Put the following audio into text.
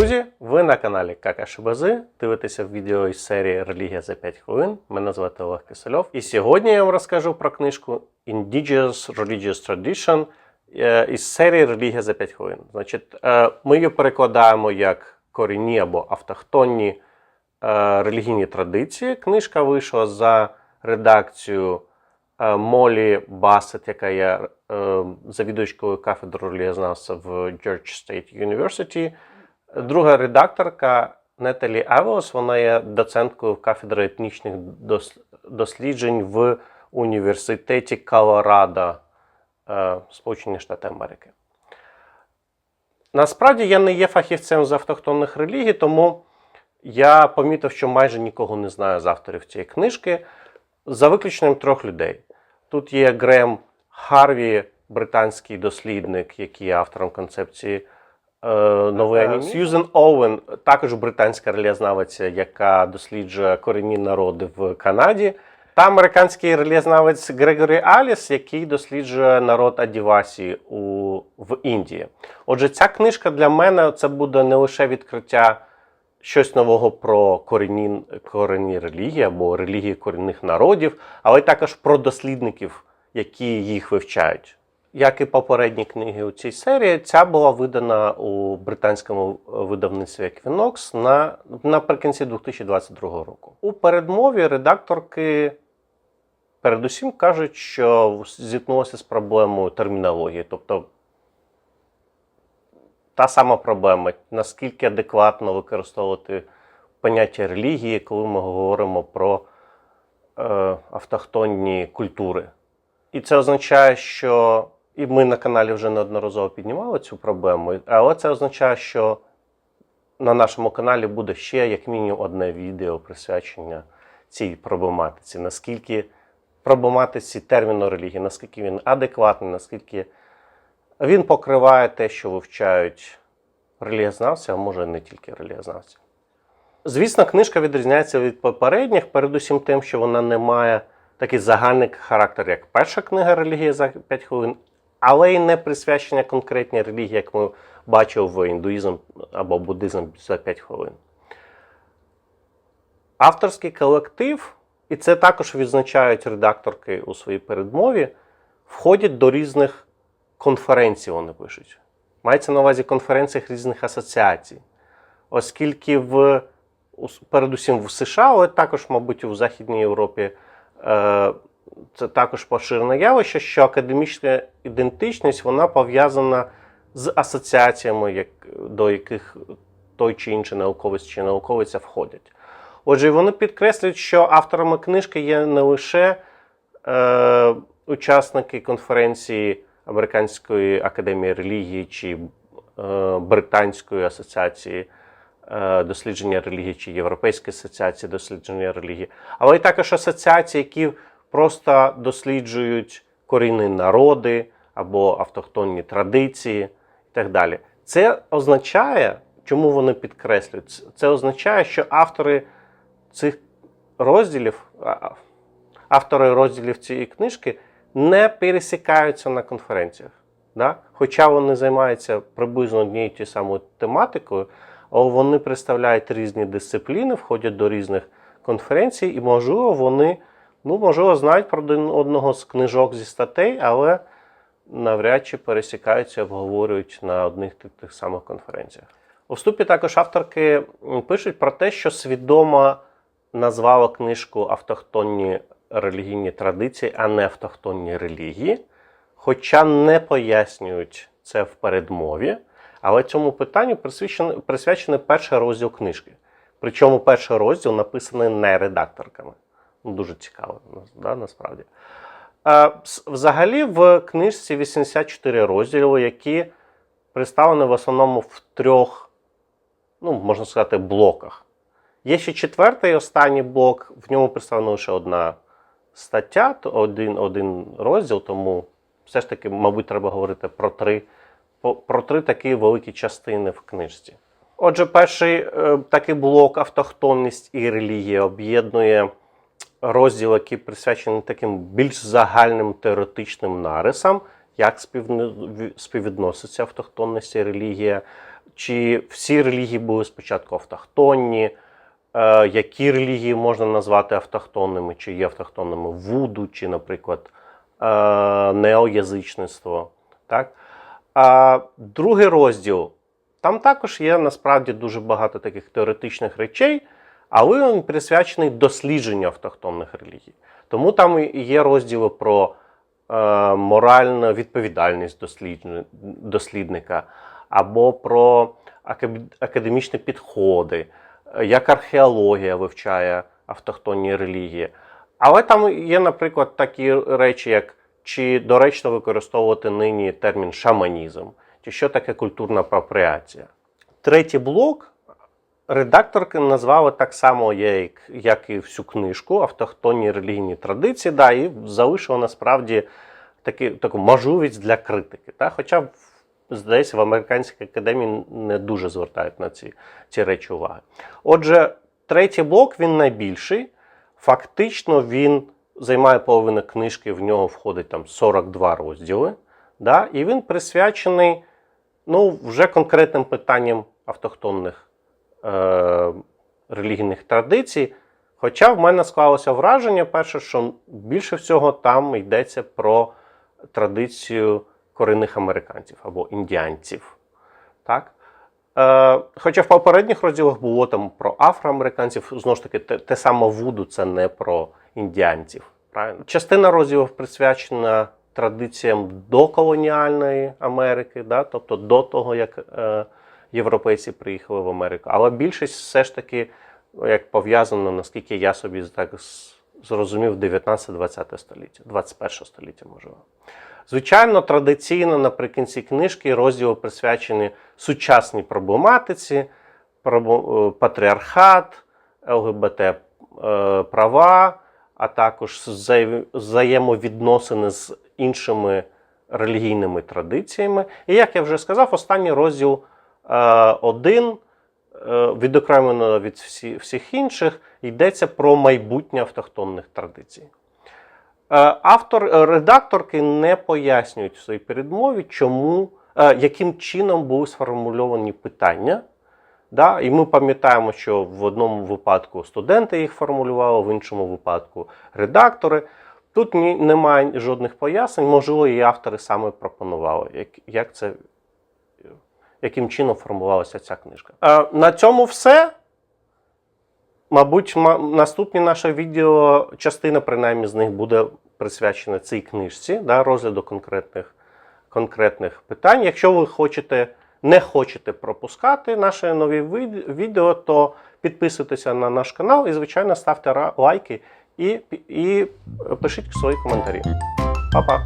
Друзі, ви на каналі Какашибази. Дивитеся відео із серії Релігія за 5 хвилин. Мене звати Олег Кисельов. І сьогодні я вам розкажу про книжку Indigenous Religious Tradition е, із серії Релігія за 5 хвилин. Значить, е, ми її перекладаємо як корінні або автохтонні е, релігійні традиції. Книжка вийшла за редакцією е, Молі Бассет, яка є завідувачкою кафедри релігієзнавства в Georgia State University. Друга редакторка Неталі Авелос, вона є доценткою кафедри етнічних досліджень в університеті Колорадо, е, Сполучені Штати Америки. Насправді я не є фахівцем з автохтонних релігій, тому я помітив, що майже нікого не знаю з авторів цієї книжки, за виключенням трьох людей. Тут є Грем Харві, британський дослідник, який є автором концепції е, нової Е, анімі. Сьюзен Оуен, також британська релігієзнавиця, яка досліджує корінні народи в Канаді. Та американський релігієзнавець Грегорі Аліс, який досліджує народ Адівасі у, в Індії. Отже, ця книжка для мене це буде не лише відкриття щось нового про корінні, корінні релігії або релігії корінних народів, але й також про дослідників, які їх вивчають. Як і попередні книги у цій серії, ця була видана у британському видавництві Equinox на, наприкінці 2022 року. У передмові редакторки передусім кажуть, що зіткнулися з проблемою термінології, тобто та сама проблема, наскільки адекватно використовувати поняття релігії, коли ми говоримо про е, автохтонні культури. І це означає, що і ми на каналі вже неодноразово піднімали цю проблему, але це означає, що на нашому каналі буде ще як мінімум одне відео присвячення цій проблематиці. Наскільки проблематиці терміну релігії, наскільки він адекватний, наскільки він покриває те, що вивчають релігієзнавці, а може не тільки релігієзнавці. Звісно, книжка відрізняється від попередніх, передусім тим, що вона не має такий загальний характер, як перша книга релігія за 5 хвилин, але й не присвячення конкретній релігії, як ми бачили в індуїзм або буддизм за 5 хвилин. Авторський колектив, і це також відзначають редакторки у своїй передмові, входять до різних конференцій, вони пишуть. Мається на увазі конференціях різних асоціацій. Оскільки в, передусім в США, але також, мабуть, у Західній Європі е, це також поширене явище, що академічна ідентичність вона пов'язана з асоціаціями, як, до яких той чи інший науковець чи науковиця входять. Отже, вони підкреслюють, що авторами книжки є не лише е, учасники конференції Американської академії релігії чи е, Британської асоціації е, дослідження релігії чи Європейської асоціації дослідження релігії, але й також асоціації, які просто досліджують корінні народи або автохтонні традиції і так далі. Це означає, чому вони підкреслюють? Це- означає, що автори цих розділів, автори розділів цієї книжки не пересікаються на конференціях. Да? Хоча вони займаються приблизно однією тією самою тематикою, але вони представляють різні дисципліни, входять до різних конференцій, і, можливо, вони ну, можливо, знають про один одного з книжок зі статей, але навряд чи пересікаються обговорюють на одних тих, самих конференціях. У вступі також авторки пишуть про те, що свідомо назвала книжку Автохтонні релігійні традиції, а не автохтонні релігії, хоча не пояснюють це в передмові. Але цьому питанню присвячений перший розділ книжки. Причому перший розділ написаний не редакторками. Ну, Дуже цікаво, да, насправді. Е, с- Взагалі, в книжці 84 розділи, які представлені в основному в трьох, ну, можна сказати, блоках. Є ще четвертий і останній блок, в ньому представлена лише одна стаття, один, один розділ, тому все ж таки, мабуть, треба говорити про три, про три такі великі частини в книжці. Отже, перший е, такий блок автохтонність і релігія об'єднує розділ, який присвячений таким більш загальним теоретичним нарисам, як співвідноситься автохтонність і релігія, чи всі релігії були спочатку автохтонні, е, які релігії можна назвати автохтонними, чи є автохтонними вуду, чи, наприклад, е, неоязичництво. Так? А другий розділ, там також є насправді дуже багато таких теоретичних речей, але він присвячений дослідженню автохтонних релігій. Тому там є розділи про е, моральну відповідальність дослідника, або про академічні підходи, як археологія вивчає автохтонні релігії. Але там є, наприклад, такі речі, як чи доречно використовувати нині термін шаманізм, чи що таке культурна апропріація. Третій блок редакторки назвали так само, як, і всю книжку, автохтонні релігійні традиції, да, і залишили насправді такі, таку можливість для критики. Та? Хоча, здається, в американській академії не дуже звертають на ці, ці речі уваги. Отже, третій блок він найбільший. Фактично він займає половину книжки, в нього входить там 42 розділи. Да? І він присвячений ну, вже конкретним питанням автохтонних е, релігійних традицій. Хоча в мене склалося враження, перше, що більше всього там йдеться про традицію корінних американців або індіанців. Так? Е, хоча в попередніх розділах було там про афроамериканців, знову ж таки, те, те саме Вуду це не про індіанців. Правильно? Частина розділів присвячена традиціям доколоніальної Америки, да? тобто до того, як е, європейці приїхали в Америку. Але більшість все ж таки як пов'язано, наскільки я собі так зрозумів, 19-20 століття, 21 століття, можливо. Звичайно, традиційно наприкінці книжки розділи присвячені сучасній проблематиці, е, патріархат, ЛГБТ е, права, а також взаємовідносини з іншими релігійними традиціями. І як я вже сказав, останній розділ один, е, відокремлено від всі, всіх інших, йдеться про майбутнє автохтонних традицій. Е, Автор, е, редакторки не пояснюють в своїй передмові, чому, е, яким чином були сформульовані питання. Да? І ми пам'ятаємо, що в одному випадку студенти їх формулювали, в іншому випадку редактори. Тут немає жодних пояснень, можливо, і автори саме пропонували, як, як це, яким чином формувалася ця книжка. Е, на цьому все. Мабуть, ма- наступні наше відео, частина принаймні з них буде присвячена цій книжці, да, розгляду конкретних, конкретних питань. Якщо ви хочете, не хочете пропускати наші нові відео, то підписуйтеся на наш канал і, звичайно, ставте лайки і, і пишіть свої коментарі. Па-па!